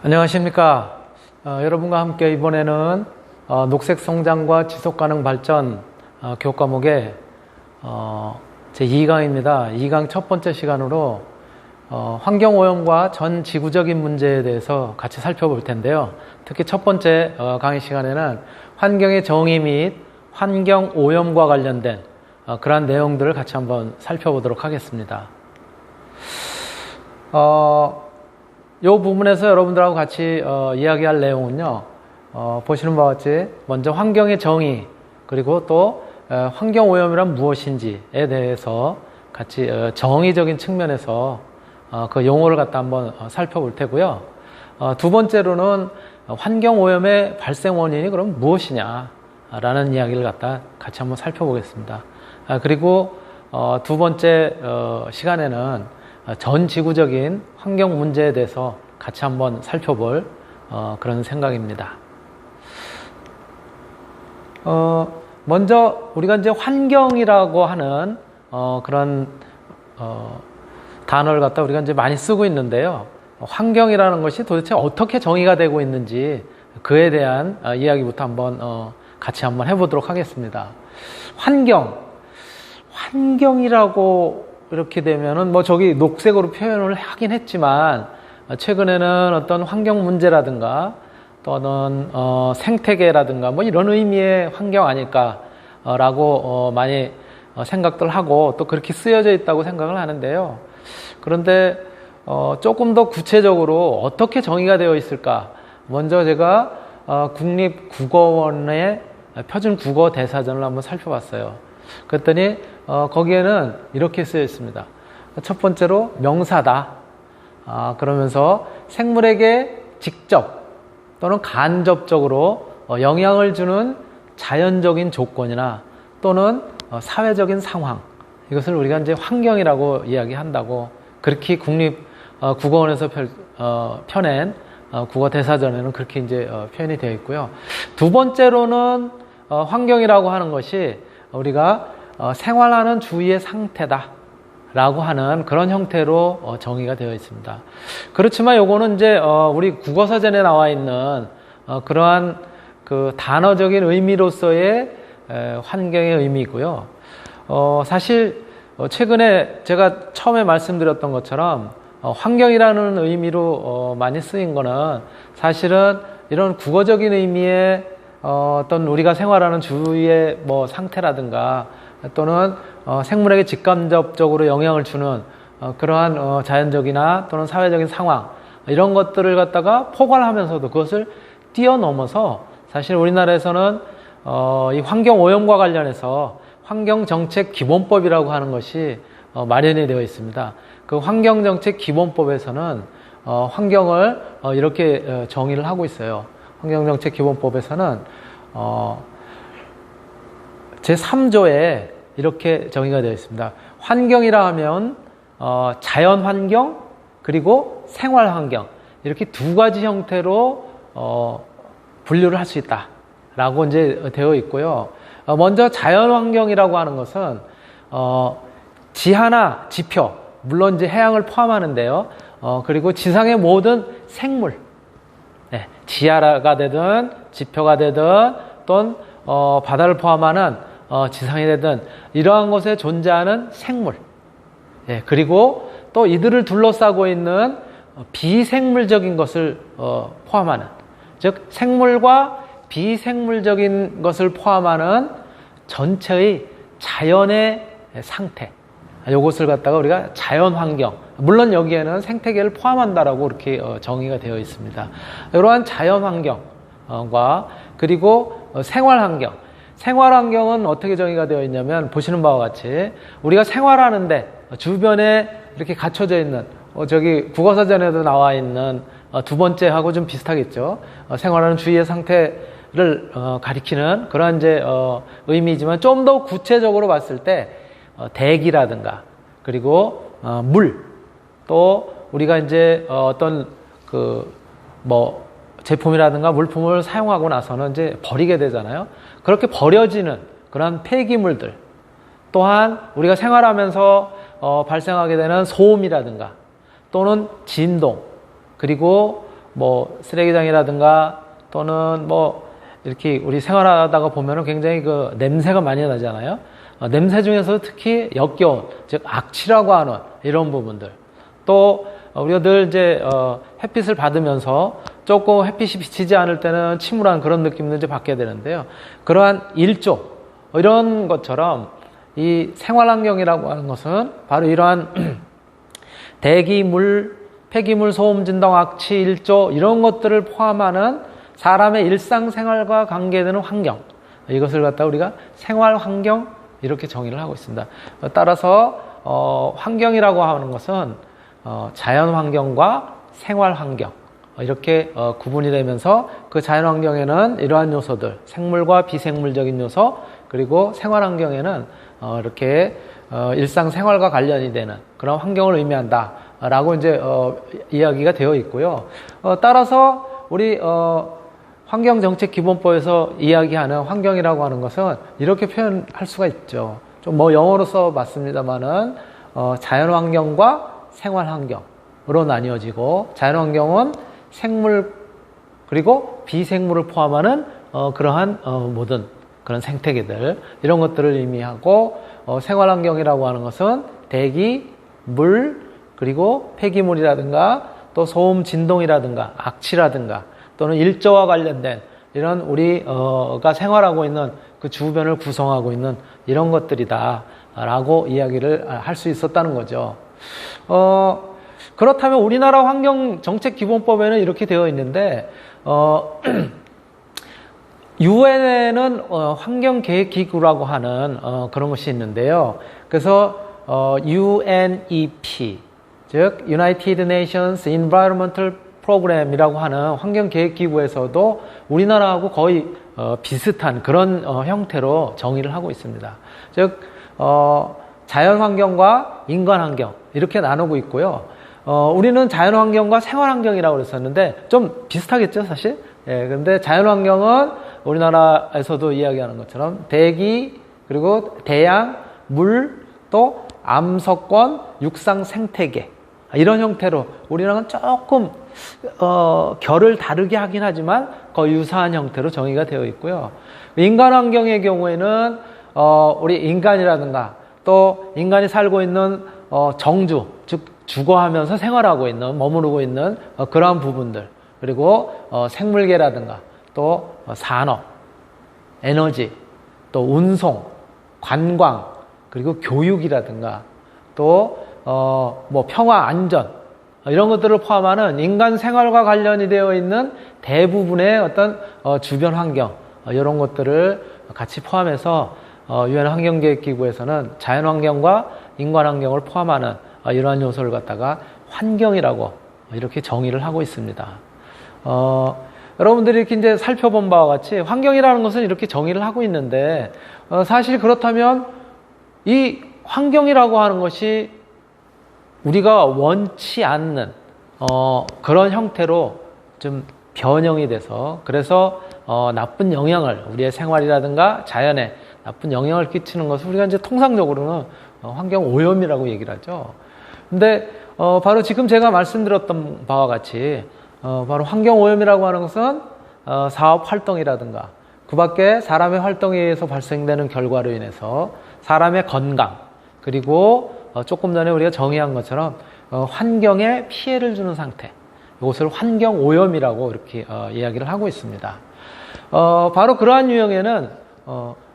안녕하십니까. 어, 여러분과 함께 이번에는 어, 녹색 성장과 지속 가능 발전 어, 교과목의 어, 제 2강입니다. 2강 첫 번째 시간으로 어, 환경 오염과 전 지구적인 문제에 대해서 같이 살펴볼 텐데요. 특히 첫 번째 어, 강의 시간에는 환경의 정의 및 환경 오염과 관련된 어, 그러한 내용들을 같이 한번 살펴보도록 하겠습니다. 어, 이 부분에서 여러분들하고 같이 어, 이야기할 내용은요. 어, 보시는 바와 같이 먼저 환경의 정의 그리고 또 어, 환경 오염이란 무엇인지에 대해서 같이 어, 정의적인 측면에서 어, 그 용어를 갖다 한번 어, 살펴볼 테고요. 어, 두 번째로는 환경 오염의 발생 원인이 그럼 무엇이냐라는 이야기를 갖다 같이 한번 살펴보겠습니다. 아, 그리고 어, 두 번째 어, 시간에는 전 지구적인 환경 문제에 대해서 같이 한번 살펴볼 어, 그런 생각입니다. 어, 먼저 우리가 이제 환경이라고 하는 어, 그런 어, 단어를 갖다 우리가 이제 많이 쓰고 있는데요. 환경이라는 것이 도대체 어떻게 정의가 되고 있는지 그에 대한 어, 이야기부터 한번 어, 같이 한번 해보도록 하겠습니다. 환경, 환경이라고 이렇게 되면은 뭐 저기 녹색으로 표현을 하긴 했지만 최근에는 어떤 환경 문제라든가 또는 어, 생태계라든가 뭐 이런 의미의 환경 아닐까라고 어, 많이 어, 생각들 하고 또 그렇게 쓰여져 있다고 생각을 하는데요. 그런데 어, 조금 더 구체적으로 어떻게 정의가 되어 있을까? 먼저 제가 어, 국립국어원의 표준 국어 대사전을 한번 살펴봤어요. 그랬더니 어, 거기에는 이렇게 쓰여 있습니다. 첫 번째로 명사다. 아, 그러면서 생물에게 직접 또는 간접적으로 어, 영향을 주는 자연적인 조건이나 또는 어, 사회적인 상황 이것을 우리가 이제 환경이라고 이야기한다고 그렇게 국립 어, 국어원에서 펼, 어, 펴낸 어, 국어 대사전에는 그렇게 이제 어, 표현이 되어 있고요. 두 번째로는 어, 환경이라고 하는 것이 우리가 어, 생활하는 주위의 상태다. 라고 하는 그런 형태로 어, 정의가 되어 있습니다. 그렇지만 요거는 이제 어, 우리 국어사전에 나와 있는 어, 그러한 그 단어적인 의미로서의 에, 환경의 의미이고요. 어, 사실 어, 최근에 제가 처음에 말씀드렸던 것처럼 어, 환경이라는 의미로 어, 많이 쓰인 거는 사실은 이런 국어적인 의미의 어, 어떤 우리가 생활하는 주위의 뭐 상태라든가 또는 어, 생물에게 직간접적으로 영향을 주는 어, 그러한 어, 자연적이나 또는 사회적인 상황 이런 것들을 갖다가 포괄하면서도 그것을 뛰어넘어서 사실 우리나라에서는 어, 이 환경 오염과 관련해서 환경 정책 기본법이라고 하는 것이 어, 마련이 되어 있습니다. 그 환경 정책 기본법에서는 어, 환경을 어, 이렇게 어, 정의를 하고 있어요. 환경 정책 기본법에서는 어, 제3조에 이렇게 정의가 되어 있습니다. 환경이라 하면 어, 자연 환경 그리고 생활 환경 이렇게 두 가지 형태로 어, 분류를 할 수 있다라고 이제 되어 있고요. 어, 먼저 자연 환경이라고 하는 것은 어, 지하나 지표 물론 이제 해양을 포함하는데요. 어, 그리고 지상의 모든 생물 네, 지하가 되든 지표가 되든 또는 어, 바다를 포함하는 어, 지상이 되든 이러한 곳에 존재하는 생물 예, 그리고 또 이들을 둘러싸고 있는 비생물적인 것을 어, 포함하는 즉 생물과 비생물적인 것을 포함하는 전체의 자연의 상태 이것을 갖다가 우리가 자연 환경 물론 여기에는 생태계를 포함한다라고 이렇게 어, 정의가 되어 있습니다. 이러한 자연 환경과 그리고 어, 생활 환경 생활 환경은 어떻게 정의가 되어 있냐면 보시는 바와 같이 우리가 생활하는데 주변에 이렇게 갖춰져 있는 어, 저기 국어사전에도 나와 있는 어, 두 번째하고 좀 비슷하겠죠. 어, 생활하는 주위의 상태를 어, 가리키는 그런 이제 어, 의미지만 좀 더 구체적으로 봤을 때 어, 대기라든가 그리고 어, 물또 우리가 이제 어, 어떤 그뭐 제품이라든가 물품을 사용하고 나서는 이제 버리게 되잖아요. 그렇게 버려지는 그런 폐기물들 또한 우리가 생활하면서 어, 발생하게 되는 소음이라든가 또는 진동 그리고 뭐 쓰레기장이라든가 또는 뭐 이렇게 우리 생활하다가 보면은 굉장히 그 냄새가 많이 나잖아요. 어, 냄새 중에서 특히 역겨운 즉 악취라고 하는 이런 부분들 또 우리가 늘 이제 어, 햇빛을 받으면서 조금 햇빛이 비치지 않을 때는 침울한 그런 느낌도 이제 받게 되는데요. 그러한 일조 이런 것처럼 이 생활환경이라고 하는 것은 바로 이러한 대기, 물, 폐기물, 소음, 진동, 악취, 일조 이런 것들을 포함하는 사람의 일상생활과 관계되는 환경 이것을 갖다 우리가 생활환경 이렇게 정의를 하고 있습니다. 따라서 어, 환경이라고 하는 것은 어, 자연 환경과 생활 환경 이렇게 어, 구분이 되면서 그 자연 환경에는 이러한 요소들 생물과 비생물적인 요소 그리고 생활 환경에는 어, 이렇게 어, 일상 생활과 관련이 되는 그런 환경을 의미한다 라고 이제 어, 이야기가 되어 있고요. 어, 따라서 우리 어, 환경정책기본법에서 이야기하는 환경이라고 하는 것은 이렇게 표현할 수가 있죠. 좀 뭐 영어로 써봤습니다만은 어, 자연환경과 생활 환경으로 나뉘어지고 자연 환경은 생물 그리고 비생물을 포함하는 어, 그러한 어, 모든 그런 생태계들 이런 것들을 의미하고 어, 생활 환경이라고 하는 것은 대기, 물 그리고 폐기물이라든가 또 소음 진동이라든가 악취라든가 또는 일조와 관련된 이런 우리가 생활하고 있는 그 주변을 구성하고 있는 이런 것들이다라고 이야기를 할 수 있었다는 거죠. 어, 그렇다면 우리나라 환경 정책 기본법에는 이렇게 되어 있는데 어, 유엔에는 어, 환경 계획 기구라고 하는 어, 그런 것이 있는데요. 그래서 어, UNEP 즉 United Nations Environmental 프로그램이라고 하는 환경 계획 기구에서도 우리나라하고 거의 어, 비슷한 그런 어, 형태로 정의를 하고 있습니다. 즉 어, 자연 환경과 인간 환경 이렇게 나누고 있고요. 어, 우리는 자연 환경과 생활 환경이라고 그랬었는데 좀 비슷하겠죠, 사실. 예, 근데 자연 환경은 우리나라에서도 이야기하는 것처럼 대기 그리고 대양, 물, 또 암석권, 육상 생태계 이런 형태로 우리랑은 조금 어, 결을 다르게 하긴 하지만 거의 유사한 형태로 정의가 되어 있고요. 인간 환경의 경우에는 어, 우리 인간이라든가 또 인간이 살고 있는 어, 정주, 즉 주거하면서 생활하고 있는 머무르고 있는 어, 그러한 부분들. 그리고 어, 생물계라든가 또 어, 산업, 에너지, 또 운송, 관광 그리고 교육이라든가 또 어, 뭐 평화 안전 이런 것들을 포함하는 인간 생활과 관련이 되어 있는 대부분의 어떤 어, 주변 환경 어, 이런 것들을 같이 포함해서 어, 유엔 환경계획기구에서는 자연 환경과 인간 환경을 포함하는 어, 이러한 요소를 갖다가 환경이라고 이렇게 정의를 하고 있습니다. 어, 여러분들이 이렇게 이제 살펴본 바와 같이 환경이라는 것은 이렇게 정의를 하고 있는데 어, 사실 그렇다면 이 환경이라고 하는 것이 우리가 원치 않는 어, 그런 형태로 좀 변형이 돼서 그래서 어, 나쁜 영향을 우리의 생활이라든가 자연에 나쁜 영향을 끼치는 것을 우리가 이제 통상적으로는 어, 환경 오염이라고 얘기를 하죠. 근데 어, 바로 지금 제가 말씀드렸던 바와 같이 어, 바로 환경 오염이라고 하는 것은 어, 사업 활동이라든가 그 밖에 사람의 활동에 의해서 발생되는 결과로 인해서 사람의 건강 그리고 어, 조금 전에 우리가 정의한 것처럼 어, 환경에 피해를 주는 상태. 이것을 환경 오염이라고 이렇게 어, 이야기를 하고 있습니다. 바로 그러한 유형에는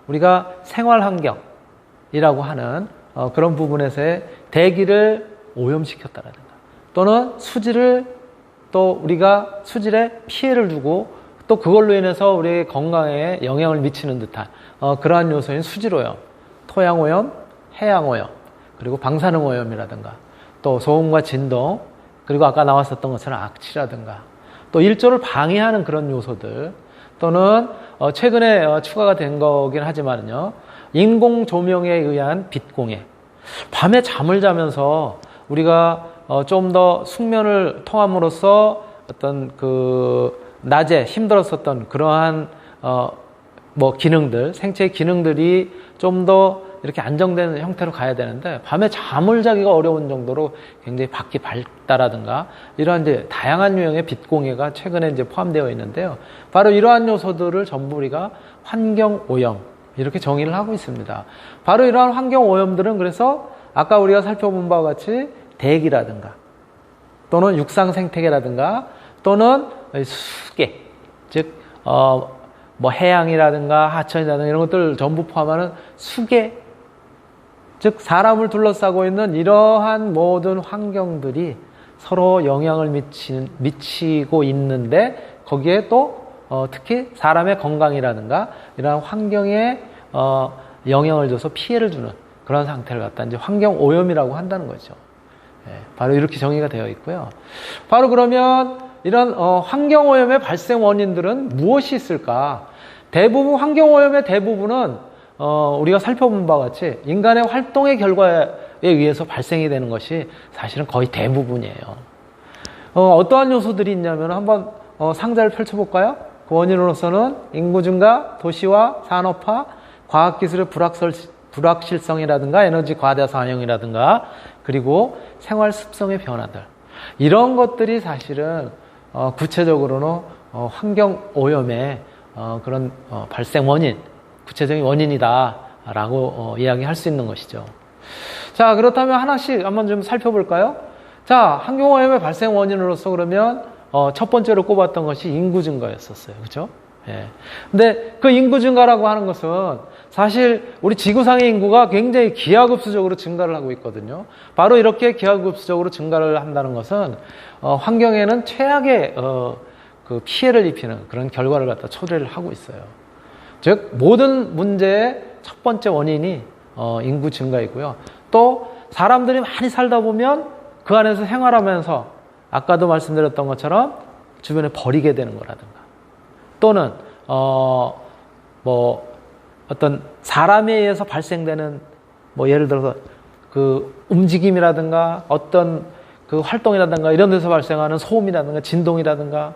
우리가 생활 환경이라고 하는 그런 부분에서의 대기를 오염시켰다라든가 또는 수질을 또 우리가 수질에 피해를 주고 또 그걸로 인해서 우리의 건강에 영향을 미치는 듯한 그러한 요소인 수질 오염, 토양 오염, 해양 오염 그리고 방사능 오염이라든가 또 소음과 진동 그리고 아까 나왔었던 것처럼 악취라든가 또 일조를 방해하는 그런 요소들 또는 어, 최근에 어, 추가가 된 거긴 하지만요 인공 조명에 의한 빛 공해 밤에 잠을 자면서 우리가 어, 좀더 숙면을 통함으로써 어떤 그 낮에 힘들었었던 그러한 뭐 기능들 생체 기능들이 좀더 이렇게 안정된 형태로 가야 되는데 밤에 잠을 자기가 어려운 정도로 굉장히 밖이 밝다라든가 이러한 이제 다양한 유형의 빛 공해가 최근에 이제 포함되어 있는데요. 바로 이러한 요소들을 전부 우리가 환경 오염 이렇게 정의를 하고 있습니다. 바로 이러한 환경 오염들은 그래서 아까 우리가 살펴본 바와 같이 대기라든가 또는 육상 생태계라든가 또는 수계 즉 어, 뭐 해양이라든가 하천이라든가 이런 것들 전부 포함하는 수계 즉 사람을 둘러싸고 있는 이러한 모든 환경들이 서로 영향을 미치, 미치고 있는데 거기에 또 어, 특히 사람의 건강이라든가 이러한 환경에 어, 영향을 줘서 피해를 주는 그런 상태를 갖다 이제 환경 오염이라고 한다는 거죠. 예, 바로 이렇게 정의가 되어 있고요. 바로 그러면 이런 어, 환경 오염의 발생 원인들은 무엇이 있을까? 대부분 환경 오염의 대부분은 어, 우리가 살펴본 바와 같이 인간의 활동의 결과에 의해서 발생이 되는 것이 사실은 거의 대부분이에요. 어, 떠한 요소들이 있냐면 한번 어, 상자를 펼쳐볼까요? 그 원인으로서는 인구 증가, 도시화, 산업화, 과학기술의 불확설, 불확실성이라든가 에너지 과다 사용이라든가 그리고 생활 습성의 변화들 이런 것들이 사실은 어, 구체적으로는 어, 환경 오염의 어, 그런 어, 발생 원인, 구체적인 원인이다라고 어, 이야기할 수 있는 것이죠. 자 그렇다면 하나씩 한번 좀 살펴볼까요? 자 환경 오염의 발생 원인으로서 그러면 어, 첫 번째로 꼽았던 것이 인구 증가였었어요, 그렇죠? 예. 근데 그 인구 증가라고 하는 것은 사실 우리 지구상의 인구가 굉장히 기하급수적으로 증가를 하고 있거든요. 바로 이렇게 기하급수적으로 증가를 한다는 것은 어, 환경에는 최악의 어, 그 피해를 입히는 그런 결과를 갖다 초래를 하고 있어요. 즉 모든 문제의 첫 번째 원인이 어, 인구 증가이고요. 또 사람들이 많이 살다 보면 그 안에서 생활하면서 아까도 말씀드렸던 것처럼 주변에 버리게 되는 거라든가 또는 어 뭐 어떤 사람에 의해서 발생되는 뭐 예를 들어서 그 움직임이라든가 어떤 그 활동이라든가 이런 데서 발생하는 소음이라든가 진동이라든가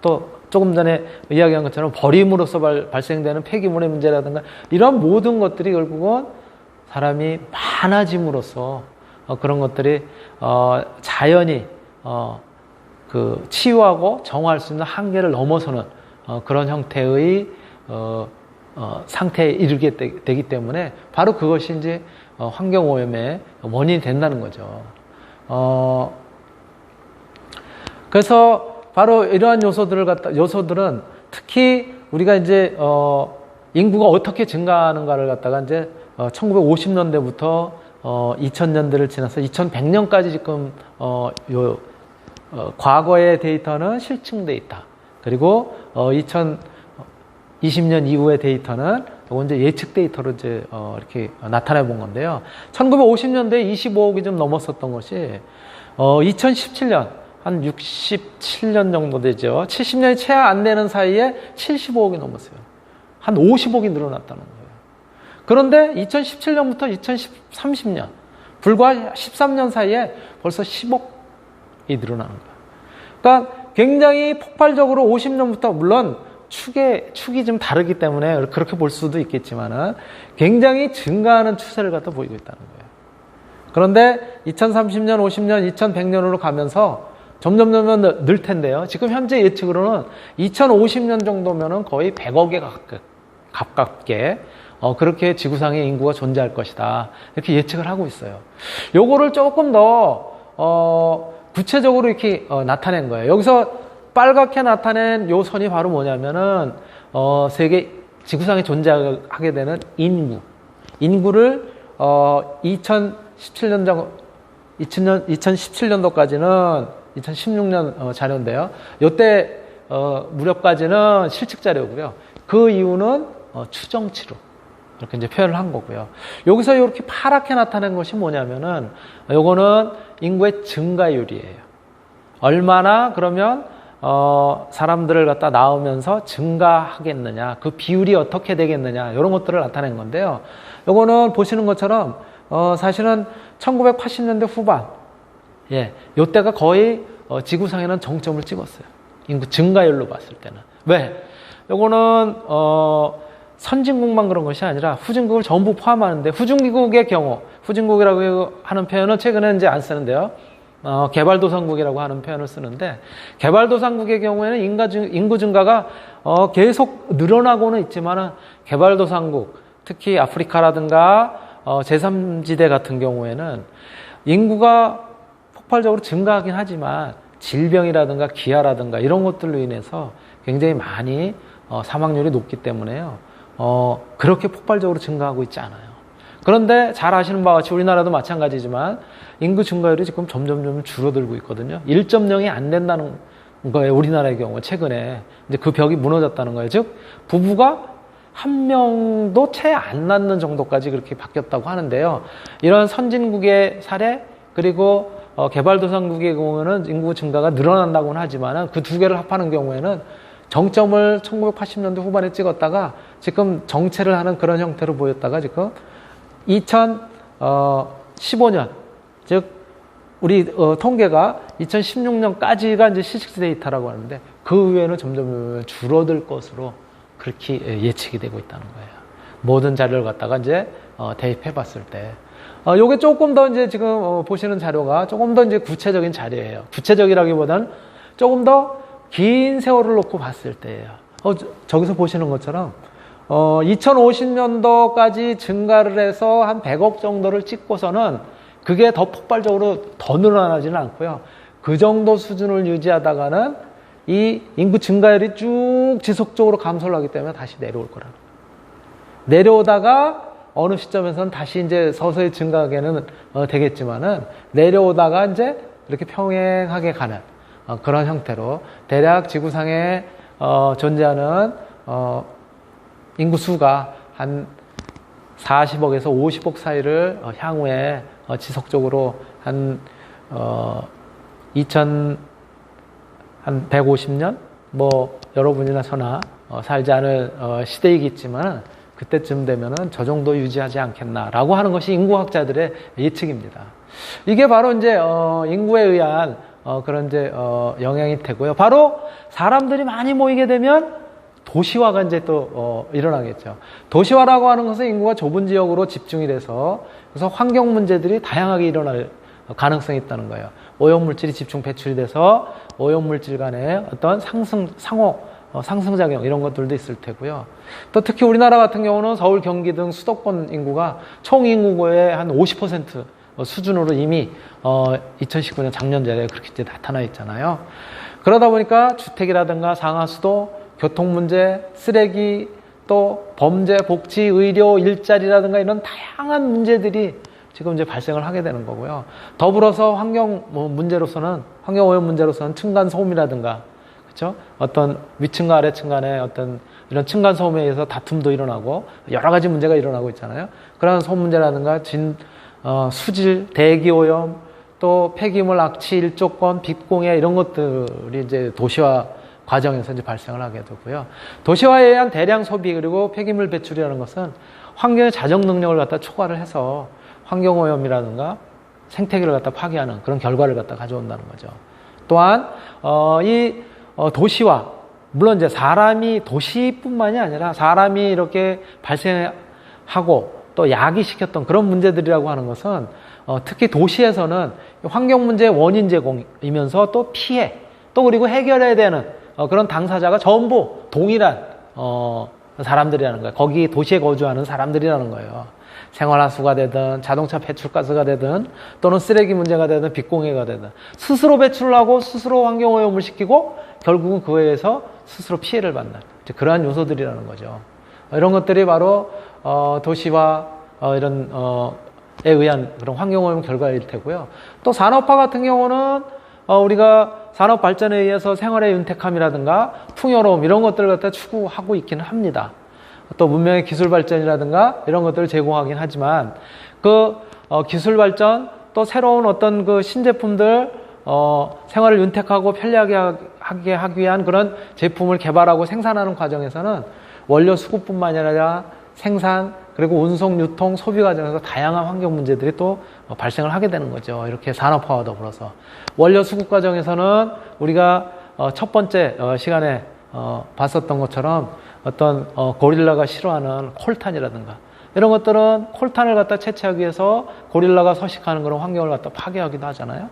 또 조금 전에 이야기한 것처럼 버림으로서 발, 발생되는 폐기물의 문제라든가 이런 모든 것들이 결국은 사람이 많아짐으로써 어, 그런 것들이 어, 자연이 어, 그 치유하고 정화할 수 있는 한계를 넘어서는 어, 그런 형태의 어, 어, 상태에 이르게 되, 기 때문에 바로 그것이 이제 어, 환경 오염의 원인이 된다는 거죠. 어, 그래서 바로 이러한 요소들을 갖다 요소들은 특히 우리가 이제 어, 인구가 어떻게 증가하는가를 갖다가 이제 어, 1950년대부터 어, 2000년대를 지나서 2100년까지 지금 어, 요 어, 과거의 데이터는 실층 데이터 그리고 어, 2000 20년 이후의 데이터는 이건 이제 예측 데이터로 이제 어 이렇게 나타내 본 건데요. 1950년대에 25억이 좀 넘었었던 것이 어 2017년 한 67년 정도 되죠. 70년이 채 안 되는 사이에 75억이 넘었어요. 한 50억이 늘어났다는 거예요. 그런데 2017년부터 2030년 불과 13년 사이에 벌써 10억이 늘어나는 거예요. 그러니까 굉장히 폭발적으로 50년부터 물론 축의 축이 좀 다르기 때문에 그렇게 볼 수도 있겠지만은 굉장히 증가하는 추세를 갖다 보이고 있다는 거예요. 그런데 2030년, 50년, 2100년으로 가면서 점점 점점 늘 텐데요. 지금 현재 예측으로는 2050년 정도면은 거의 100억에 가깝게 어, 그렇게 지구상의 인구가 존재할 것이다. 이렇게 예측을 하고 있어요. 요거를 조금 더 어, 구체적으로 이렇게 어, 나타낸 거예요. 여기서 빨갛게 나타낸 요 선이 바로 뭐냐면은 어, 세계 지구상에 존재하게 되는 인구. 인구를 어, 2017년 정 2000년 2017년도까지는 2016년 어, 자료인데요. 요때 어, 무렵까지는 실측 자료고요. 그 이유는 어, 추정치로 이렇게 이제 표현을 한 거고요. 여기서 이렇게 파랗게 나타낸 것이 뭐냐면은 요거는 인구의 증가율이에요. 얼마나 그러면 어, 사람들을 갖다 낳으면서 증가하겠느냐, 그 비율이 어떻게 되겠느냐, 이런 것들을 나타낸 건데요. 요거는 보시는 것처럼, 어, 사실은 1980년대 후반, 예, 요때가 거의 어, 지구상에는 정점을 찍었어요. 인구 증가율로 봤을 때는. 왜? 요거는, 어, 선진국만 그런 것이 아니라 후진국을 전부 포함하는데 후진국의 경우 후진국이라고 하는 표현은 최근에 이제 안 쓰는데요. 어, 개발도상국이라고 하는 표현을 쓰는데 개발도상국의 경우에는 인가 증, 인구 증가가 어, 계속 늘어나고는 있지만은 개발도상국 특히 아프리카라든가 어, 제3지대 같은 경우에는 인구가 폭발적으로 증가하긴 하지만 질병이라든가 기아라든가 이런 것들로 인해서 굉장히 많이 어, 사망률이 높기 때문에요. 어, 그렇게 폭발적으로 증가하고 있지 않아요. 그런데 잘 아시는 바와 같이 우리나라도 마찬가지지만 인구 증가율이 지금 점점점 줄어들고 있거든요. 1.0이 안 된다는 거예요. 우리나라의 경우 최근에 이제 그 벽이 무너졌다는 거예요. 즉 부부가 한 명도 채 안 낳는 정도까지 그렇게 바뀌었다고 하는데요. 이런 선진국의 사례 그리고 어, 개발도상국의 경우는 인구 증가가 늘어난다고는 하지만 그 두 개를 합하는 경우에는 정점을 1980년대 후반에 찍었다가 지금 정체를 하는 그런 형태로 보였다가 지금 2015년 즉 우리 어, 통계가 2016년까지가 이제 시식스 데이터라고 하는데 그 후에는 점점 줄어들 것으로 그렇게 예측이 되고 있다는 거예요. 모든 자료를 갖다가 이제 어, 대입해 봤을 때. 어, 요게 조금 더 이제 지금 어, 보시는 자료가 조금 더 이제 구체적인 자료예요. 구체적이라기보다는 조금 더 긴 세월을 놓고 봤을 때예요. 어, 저, 기서 보시는 것처럼 어, 2050년도까지 증가를 해서 한 100억 정도를 찍고서는 그게 더 폭발적으로 더 늘어나지는 않고요. 그 정도 수준을 유지하다가는 이 인구 증가율이 쭉 지속적으로 감소를 하기 때문에 다시 내려올 거라. 내려오다가 어느 시점에서는 다시 이제 서서히 증가하게는 어, 되겠지만은 내려오다가 이제 이렇게 평행하게 가는 어, 그런 형태로 대략 지구상에 어, 존재하는 어, 인구 수가 한 40억에서 50억 사이를 어, 향후에 어, 지속적으로 한 어, 2000, 한 150년? 뭐, 여러분이나 저나 어, 살지 않을 어, 시대이겠지만 그때쯤 되면은 저 정도 유지하지 않겠나라고 하는 것이 인구학자들의 예측입니다. 이게 바로 이제 어, 인구에 의한 어, 그런 이제 어, 영향이 되고요. 바로 사람들이 많이 모이게 되면 도시화가 이제 또 어, 일어나겠죠. 도시화라고 하는 것은 인구가 좁은 지역으로 집중이 돼서 그래서 환경 문제들이 다양하게 일어날 가능성이 있다는 거예요. 오염물질이 집중 배출이 돼서 오염물질 간의 어떤 상승, 상호, 어, 상승작용 이런 것들도 있을 테고요. 또 특히 우리나라 같은 경우는 서울, 경기 등 수도권 인구가 총 인구의 한 50% 수준으로 이미 어, 2019년 작년전에 그렇게 이제 나타나 있잖아요. 그러다 보니까 주택이라든가 상하수도, 교통 문제, 쓰레기, 또 범죄, 복지, 의료, 일자리라든가 이런 다양한 문제들이 지금 이제 발생을 하게 되는 거고요. 더불어서 환경 뭐 문제로서는 환경 오염 문제로서는 층간 소음이라든가 그렇죠? 어떤 위층과 아래층 간의 어떤 이런 층간 소음에 의해서 다툼도 일어나고 여러 가지 문제가 일어나고 있잖아요. 그런 소음 문제라든가 진 어, 수질, 대기 오염, 또 폐기물 악취, 일조권, 빛공해 이런 것들이 이제 도시화 과정에서 이제 발생을 하게 되고요. 도시화에 의한 대량 소비 그리고 폐기물 배출이라는 것은 환경의 자정 능력을 갖다 초과를 해서 환경 오염이라든가 생태계를 갖다 파괴하는 그런 결과를 갖다 가져온다는 거죠. 또한 어, 이 어, 도시화 물론 이제 사람이 도시뿐만이 아니라 사람이 이렇게 발생하고 또 야기시켰던 그런 문제들이라고 하는 것은 어, 특히 도시에서는 환경 문제의 원인 제공이면서 또 피해 또 그리고 해결해야 되는 어, 그런 당사자가 전부 동일한 어, 사람들이라는 거예요. 거기 도시에 거주하는 사람들이라는 거예요. 생활하수가 되든 자동차 배출가스가 되든 또는 쓰레기 문제가 되든 빛공해가 되든 스스로 배출하고 스스로 환경오염을 시키고 결국은 그에 의해서 스스로 피해를 받는 그러한 요소들이라는 거죠. 이런 것들이 바로 어, 도시화 어, 이런 어, 에 의한 그런 환경오염 결과일 테고요. 또 산업화 같은 경우는 어, 우리가 산업 발전에 의해서 생활의 윤택함이라든가 풍요로움 이런 것들을 갖다 추구하고 있기는 합니다. 또 문명의 기술 발전이라든가 이런 것들을 제공하긴 하지만 그 어, 기술 발전 또 새로운 어떤 그 신제품들 어, 생활을 윤택하고 편리하게 하게 하기 위한 그런 제품을 개발하고 생산하는 과정에서는 원료 수급뿐만 아니라 생산 그리고 운송, 유통, 소비 과정에서 다양한 환경 문제들이 또 발생을 하게 되는 거죠. 이렇게 산업화와 더불어서 원료 수급 과정에서는 우리가 어, 첫 번째 어, 시간에 어, 봤었던 것처럼 어떤 어, 고릴라가 싫어하는 콜탄이라든가 이런 것들은 콜탄을 갖다 채취하기 위해서 고릴라가 서식하는 그런 환경을 갖다 파괴하기도 하잖아요.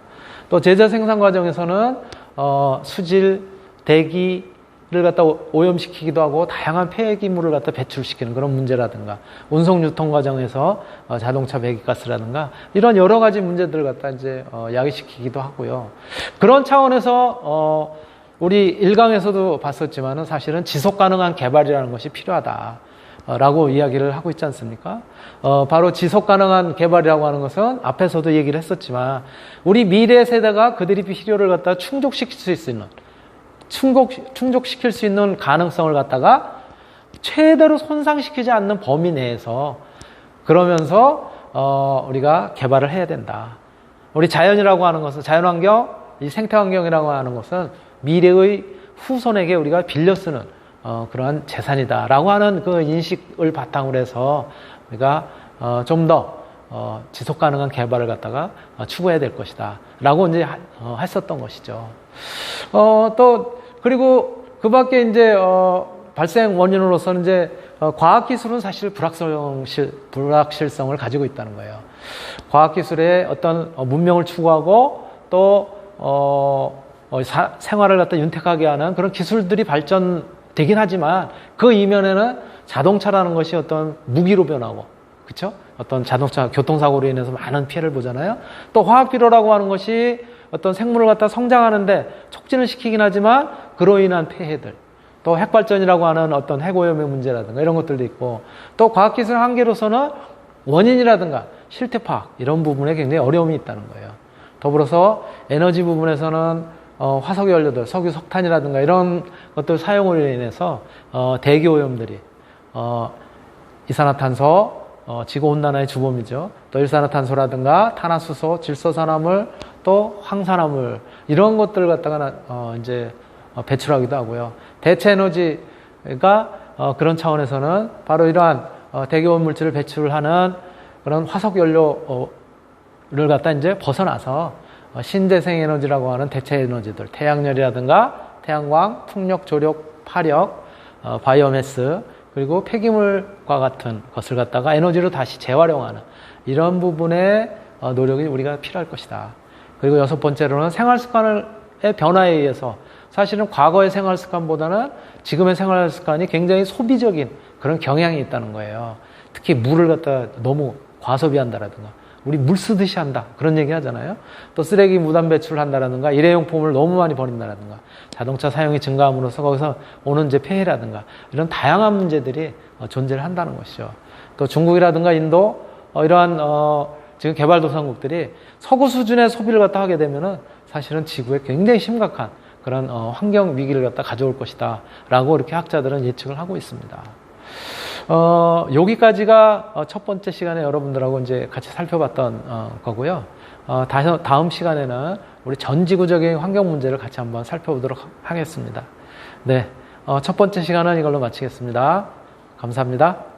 또 제자 생산 과정에서는 어, 수질, 대기를 갖다 오- 오염시키기도 하고 다양한 폐기물을 갖다 배출시키는 그런 문제라든가 운송 유통 과정에서 어, 자동차 배기가스라든가 이런 여러 가지 문제들을 갖다 이제 어, 야기시키기도 하고요. 그런 차원에서 어, 우리 일강에서도 봤었지만은 사실은 지속 가능한 개발이라는 것이 필요하다. 어, 라고 이야기를 하고 있지 않습니까? 어, 바로 지속 가능한 개발이라고 하는 것은 앞에서도 얘기를 했었지만 우리 미래 세대가 그들이 필요를 갖다 충족시킬 수 있는 충족, 충족시킬 수 있는 가능성을 갖다가 최대로 손상시키지 않는 범위 내에서 그러면서 어, 우리가 개발을 해야 된다. 우리 자연이라고 하는 것은 자연환경, 이 생태환경이라고 하는 것은 미래의 후손에게 우리가 빌려 쓰는 어, 그러한 재산이다라고 하는 그 인식을 바탕으로 해서 우리가 어, 좀더 어, 지속 가능한 개발을 갖다가 어, 추구해야 될 것이다라고 이제 하- 어, 했었던 것이죠. 어, 또 그리고 그 밖에 이제 어, 발생 원인으로서는 이제 어, 과학 기술은 사실 불확실성, 불확실성을 가지고 있다는 거예요. 과학 기술의 어떤 어, 문명을 추구하고 또 어, 어, 사- 생활을 갖다 윤택하게 하는 그런 기술들이 발전 되긴 하지만 그 이면에는 자동차라는 것이 어떤 무기로 변하고 그렇죠? 어떤 자동차 교통사고로 인해서 많은 피해를 보잖아요. 또 화학 비료라고 하는 것이 어떤 생물을 갖다 성장하는데 촉진을 시키긴 하지만 그로 인한 폐해들 또 핵발전이라고 하는 어떤 핵오염의 문제라든가 이런 것들도 있고 또 과학기술 한계로서는 원인이라든가 실태 파악 이런 부분에 굉장히 어려움이 있다는 거예요. 더불어서 에너지 부분에서는 어, 화석 연료들, 석유, 석탄이라든가 이런 것들 사용으로 인해서 어, 대기 오염들이 어, 이산화탄소, 어, 지구 온난화의 주범이죠. 또 일산화탄소라든가 탄화수소, 질소산화물, 또 황산화물 이런 것들을 갖다가 어, 이제 어, 배출하기도 하고요. 대체 에너지가 어, 그런 차원에서는 바로 이러한 어, 대기 오염 물질을 배출하는 그런 화석 연료를 갖다 이제 벗어나서 어, 신재생 에너지라고 하는 대체 에너지들, 태양열이라든가 태양광, 풍력, 조력, 파력, 어, 바이오매스 그리고 폐기물과 같은 것을 갖다가 에너지로 다시 재활용하는 이런 부분의 어, 노력이 우리가 필요할 것이다. 그리고 여섯 번째로는 생활 습관의 변화에 의해서 사실은 과거의 생활 습관보다는 지금의 생활 습관이 굉장히 소비적인 그런 경향이 있다는 거예요. 특히 물을 갖다 너무 과소비한다라든가 우리 물 쓰듯이 한다 그런 얘기 하잖아요. 또 쓰레기 무단 배출을 한다라든가 일회용품을 너무 많이 버린다라든가 자동차 사용이 증가함으로써 거기서 오는 이제 폐해라든가 이런 다양한 문제들이 어, 존재를 한다는 것이죠. 또 중국이라든가 인도 어, 이러한 어, 지금 개발도상국들이 서구 수준의 소비를 갖다 하게 되면은 사실은 지구에 굉장히 심각한 그런 어, 환경 위기를 갖다 가져올 것이다라고 이렇게 학자들은 예측을 하고 있습니다. 어, 여기까지가 어, 첫 번째 시간에 여러분들하고 이제 같이 살펴봤던 어, 거고요. 어, 다음 시간에는 우리 전 지구적인 환경 문제를 같이 한번 살펴보도록 하- 하겠습니다. 네, 어, 첫 번째 시간은 이걸로 마치겠습니다. 감사합니다.